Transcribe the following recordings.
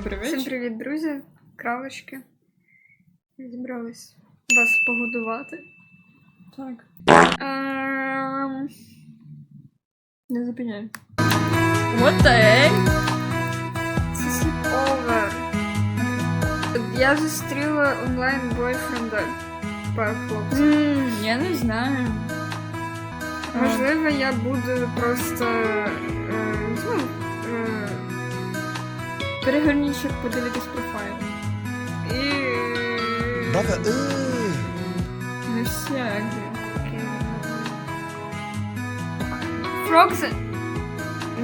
Добрий Всім вечір. привіт, друзі, кралочки. Зібрались вас погодувати. Так. Ем, Не зупиняй. What the heck? Це sleepover. Я зустріла онлайн бойфренда пару хлопців. М, Я не знаю. А, Можливо, я буду просто. Е, ну, е, Перегорніть, щоб подивитись профайл. і. Brother, ugh. Не всякі. Окей, Фрокси!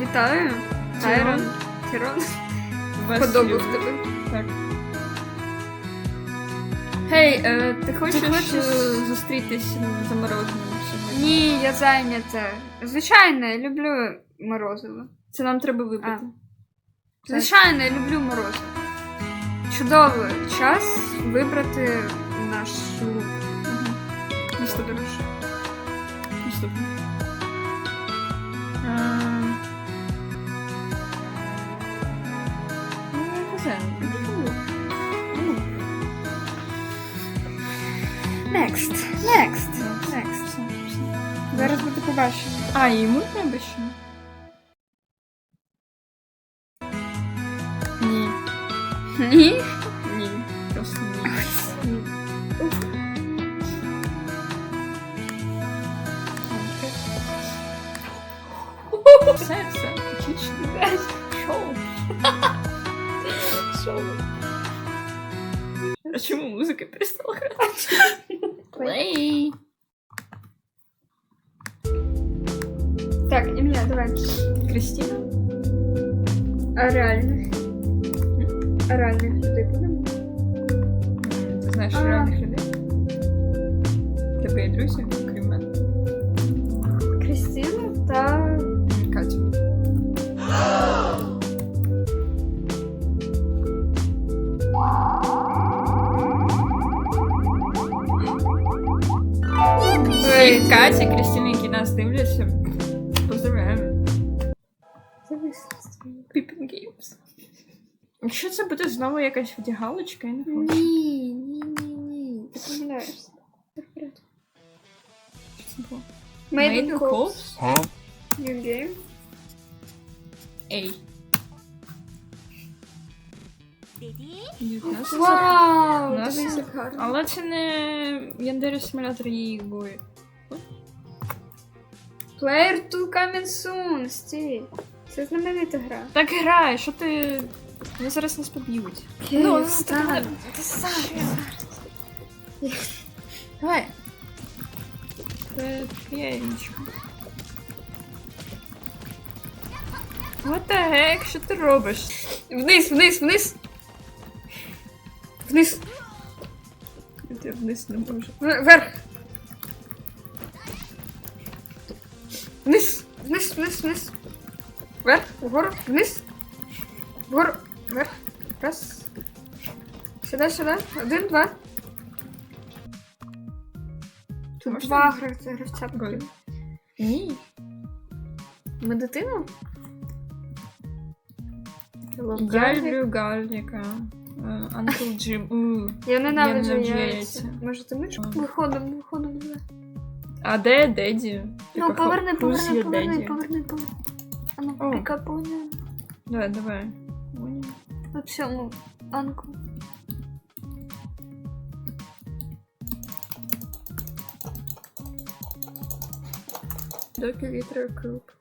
Вітаю! Тайрон. Тирон. Вас Подобав тебе. Так. Гей, е, ти хочеш, хочеш- е, зустрітись в замороженому сьогодні? Ні, я зайнята. Звичайно, я люблю морозиво. Це нам треба випити. Звичайно, я люблю морозиво. Чудовий час вибрати наш лук. Мгм. Наступне. Наступне. А, Ну, я не знаю. Ну, Next, next, next. Зараз буде побачення. А, і йому треба Ні? Ні. Просто ні. Все, все, отлично. Шоу. Шоу. А чому музика перестала грати? Плей. Так, ім'я, давай. Кристина. А реальних? А реальних людей будемо? М, Ти знаєш А. реальних людей? В Тебе є друзі, крім мене. Кристина та. М, Катя. І Катя, Якщо це буде знову якась вдягалочка, я не хочу. Ні, ні, ні, ні. Ти помиляєшся. Що це було? Made in Cops. New game. Ей. Вау! Нас- Дивись, як гарно. Але це не Яндері симулятор її бої. Player 2 coming soon, стій. Це знаменита гра. Так грай, що ти. Вони зараз нас поб'ють. Ну, встань. так. Давай. Це. What the heck? Що ти робиш? Вниз, вниз, вниз. Вниз. Я вниз не можу. Вверх. Вниз, вниз, вниз, вниз. Вверх, вгору, вниз. Вгору, вверх. Раз. Сюди, сюди. Один, два. Можна? два гравця, гравця потрібно. Ні. Ми дитину? Я люблю Гарліка. Анкл Джим. Я ненавиджу яйця. Може, ти миш? А. Виходимо, виходимо. А де Деді? Ну, поверни, who's поверни, your поверни, поверни, поверни. А ну, пікапоня. Давай, давай. цьому анку. Доки вітер круп.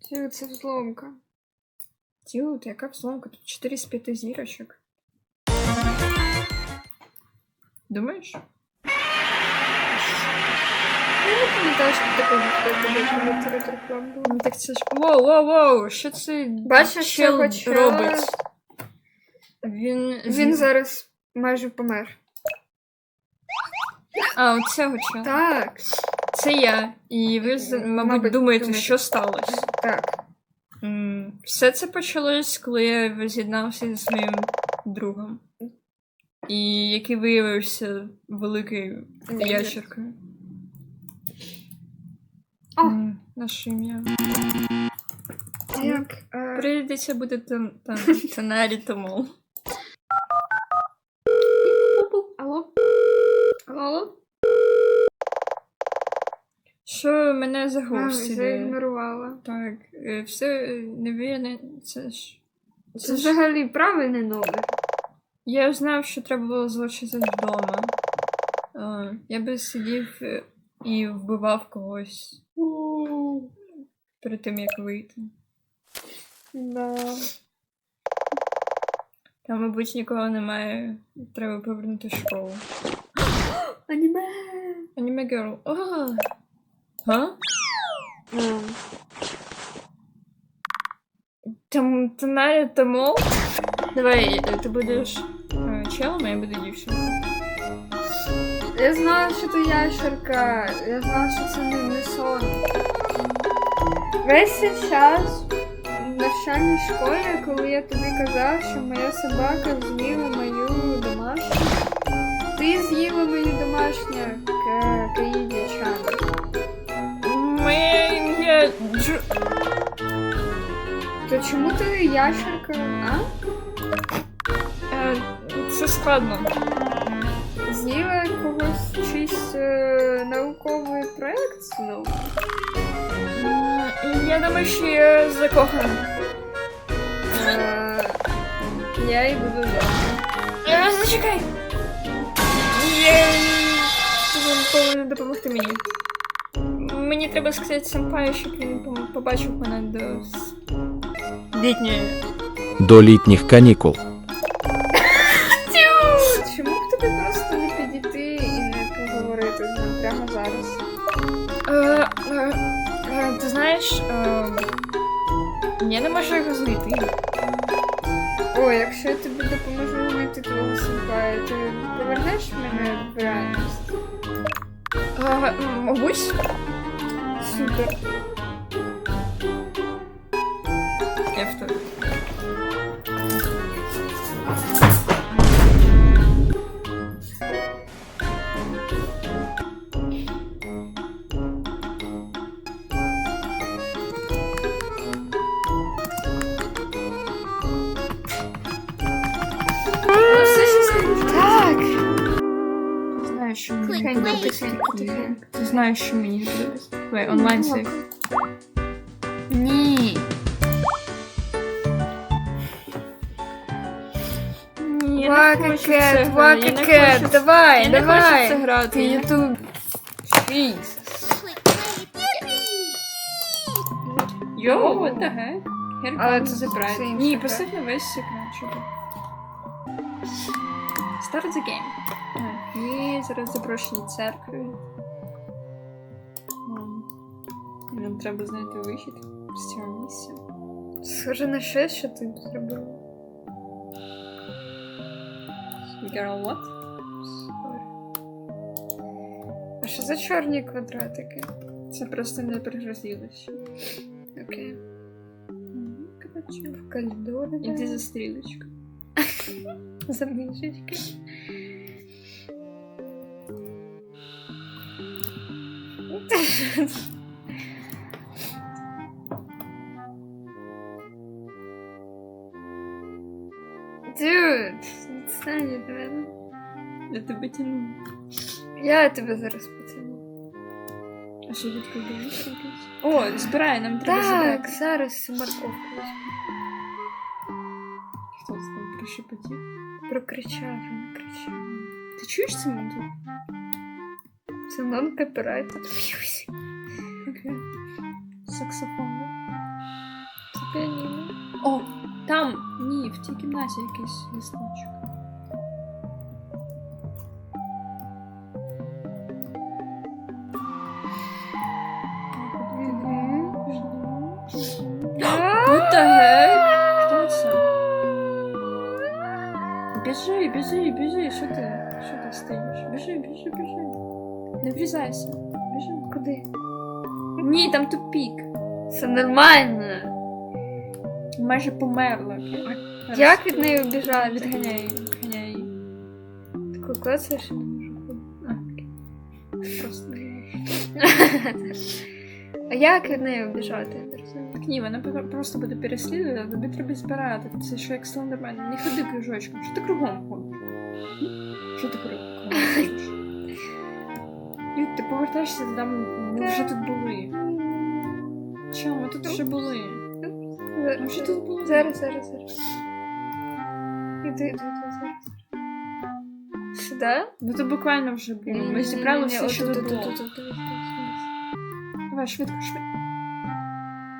Це, це взломка. Тют, яка взломка? Тут 4 з 5 зірочок. Думаєш? Не пам'ятаю, що було. Ну так це ж. Воу, воу, воу! Що це Бачиш, чел цього чела? робить? Він. Він зараз майже помер. А, оцього чела. Так, Це я. І ви, мабуть, Мабуть, думаєте, думаєте. що сталося. так. М, Все це почалось, коли я воз'єднався зі своїм другом. І який виявився великою ящеркою. О. Наше ім'я. А? Е, Прийдеться буде там, там сценарій тому. Алло? Алло, алло? Що мене А, загостили. заігнорувала. Так, е, все е, невірне, це ж. Це Це ж взагалі правильний номер. я знав, що треба було залишитися вдома. А, я би сидів е, і вбивав когось перед тим, як вийти. Да. Там, мабуть, нікого немає. Треба повернути в школу. Аніме. Аніме! Га? Ем, Там Танарі Тамо? Давай, ти будеш челом, а я буду дівчиною. Я знала, що ти ящерка. Я знала, що це не, не сон. Весь цей час в навчальній школі, коли я тобі казав, що моя собака з'їла мою домашню. Ти з'їла мою домашню к- каїдячану. Моє ім'я Джу... То чому ти ящерка? А? Е, Це складно. З'їла когось чийсь е, науковий проєкт знову? М, Я думаю, що я закохана. Е, я йду додому. Е, Зачекай! Я... Він повинен допомогти мені. Мені треба сказати сенпаю, щоб він пом- побачив мене до с- літньої. До літніх канікул. Я не можу його знайти. О, якщо я тобі допоможу знайти твого симпая, ти повернеш мене в реальність? А, Мабуть, Супер. я в Тихенько, тихенько. Ти знаєш, що мені подобається. Давай, онлайн сейф. Ні. Ні, я не хочу в Кет, грати. Я не Кет, хочу- давай, Я не хочу в це давай. грати. Ти я не- ютуб. Йоу, what the heck? Here Але comes це the bride. це інше Ні, гра. поставь на весь щоб... Start the game. Ми зараз запрошені церкви. Нам треба знайти вихід з цього місця. Схоже на щось, що ти зробила. A what? А що за чорні квадратики? Це просто не пригрозилося. Окей. Кабачок. В коридорі. Іди за стрілочкою. за мишечки. Дюд, відстань від мене. Я тебе тяну. Я тебе зараз потягну. А що відкладаєш якийсь? О, збирай, нам треба Так, забрати. зараз цю морковку візьму. Хто це там пришепотів? Прокричав, а не кричав. Ти чуєш цю музику? Це нон-копірайт б'юсь. Окей. Саксофон. Це піаніно. О, там, ні, в тій кімнаті якийсь це? Біжи, біжи, біжи, що ти? Що ти стоїш? Біжи, біжи, біжи. Не врізайся. Біжи. Куди? Ні, там тупік. Це нормально. Майже померла. Як від неї убіжати? Відганяй, її, відганяй. її. Таку клацаю, що не можу. А. Просто. А як від неї обіжати? Я не. Так ні, вона просто буде переслідувати, а тобі треба збирати. Це що як слендермен. Не ходи кружочком. Що ти кругом ходиш? Що ти кругом ти повертаєшся там, ми вже тут були. Чому? Ми тут вже були. Ми вже тут були. Зараз, зараз, зараз. Іди, іди, зараз. Сюди? Ми тут буквально вже були. Ми зібрали все, що тут було. Давай, швидко, швидко.